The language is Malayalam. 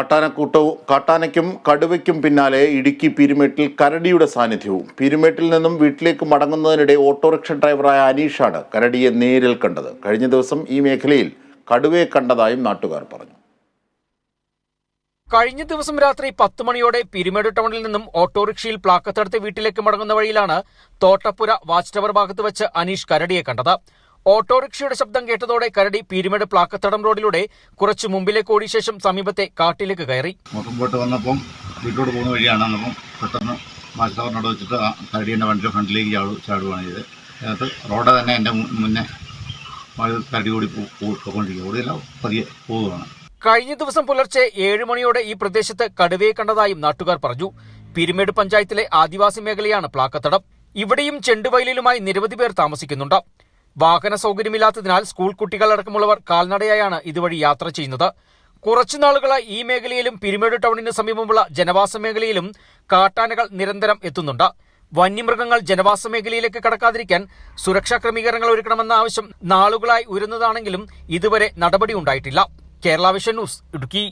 കാട്ടാനക്കൂട്ടവും കാട്ടാനയ്ക്കും കടുവയ്ക്കും പിന്നാലെ ഇടുക്കി പീരുമേട്ടിൽ കരടിയുടെ സാന്നിധ്യവും. പീരുമേട്ടിൽ നിന്നും വീട്ടിലേക്ക് മടങ്ങുന്നതിനിടെ ഓട്ടോറിക്ഷ ഡ്രൈവറായ അനീഷാണ് കരടിയെ നേരിൽ കണ്ടത്. കഴിഞ്ഞ ദിവസം ഈ മേഖലയിൽ കടുവയെ കണ്ടതായും നാട്ടുകാർ പറഞ്ഞു. കഴിഞ്ഞ ദിവസം രാത്രി പത്ത് മണിയോടെ പിരിമേട് ടൗണിൽ നിന്നും ഓട്ടോറിക്ഷയിൽ പ്ലാക്കത്തെടുത്ത് വീട്ടിലേക്ക് മടങ്ങുന്ന വഴിയിലാണ് തോട്ടപ്പുര വാച്ച് ടവർ ഭാഗത്ത് വെച്ച് അനീഷ് കരടിയെ കണ്ടത്. ഓട്ടോറിക്ഷയുടെ ശബ്ദം കേട്ടതോടെ കരടി പീരുമേട് പ്ലാക്കത്തടം റോഡിലൂടെ കുറച്ചു മുമ്പിലേക്ക് ഓടിയ ശേഷം സമീപത്തെ കാട്ടിലേക്ക് കയറി. മുഖമ്പോട്ട് വന്നപ്പം വീട്ടിലോട്ട് പോകുന്ന വഴിയാണ് അന്നപ്പം പെട്ടെന്ന് ടവറിനോട് വെച്ചിട്ട് കരടി എന്റെ വണ്ടിയുടെ ഫ്രണ്ടിലേക്ക് ചാടു ചാടുകയാണ് ചെയ്ത് അതിനകത്ത് റോഡ് തന്നെ എന്റെ മുന്നേ കരടി കൂടി പോയിക്കൊണ്ടിരിക്കുക ഓടിയല്ല പതിയെ പോവുകയാണ് കഴിഞ്ഞ ദിവസം പുലർച്ചെ ഏഴ് മണിയോടെ ഈ പ്രദേശത്ത് കടുവയെ കണ്ടതായും നാട്ടുകാർ പറഞ്ഞു. പിരിമേട് പഞ്ചായത്തിലെ ആദിവാസി മേഖലയാണ് പ്ലാക്കത്തടം. ഇവിടെയും ചെണ്ടുവയലിലുമായി നിരവധി പേർ താമസിക്കുന്നുണ്ട്. വാഹന സൗകര്യമില്ലാത്തതിനാൽ സ്കൂൾ കുട്ടികളടക്കമുള്ളവർ കാൽനടയായാണ് ഇതുവഴി യാത്ര ചെയ്യുന്നത്. കുറച്ചു നാളുകളായി ഈ മേഖലയിലും പിരിമേട് ടൗണിന് സമീപമുള്ള ജനവാസ മേഖലയിലും കാട്ടാനകൾ നിരന്തരം എത്തുന്നുണ്ട്. വന്യമൃഗങ്ങൾ ജനവാസ മേഖലയിലേക്ക് കടക്കാതിരിക്കാൻ സുരക്ഷാ ക്രമീകരണങ്ങൾ ഒരുക്കണമെന്ന ആവശ്യം നാളുകളായി ഉയരുന്നതാണെങ്കിലും ഇതുവരെ നടപടി ഉണ്ടായിട്ടില്ല. Kerala vision news Idukki.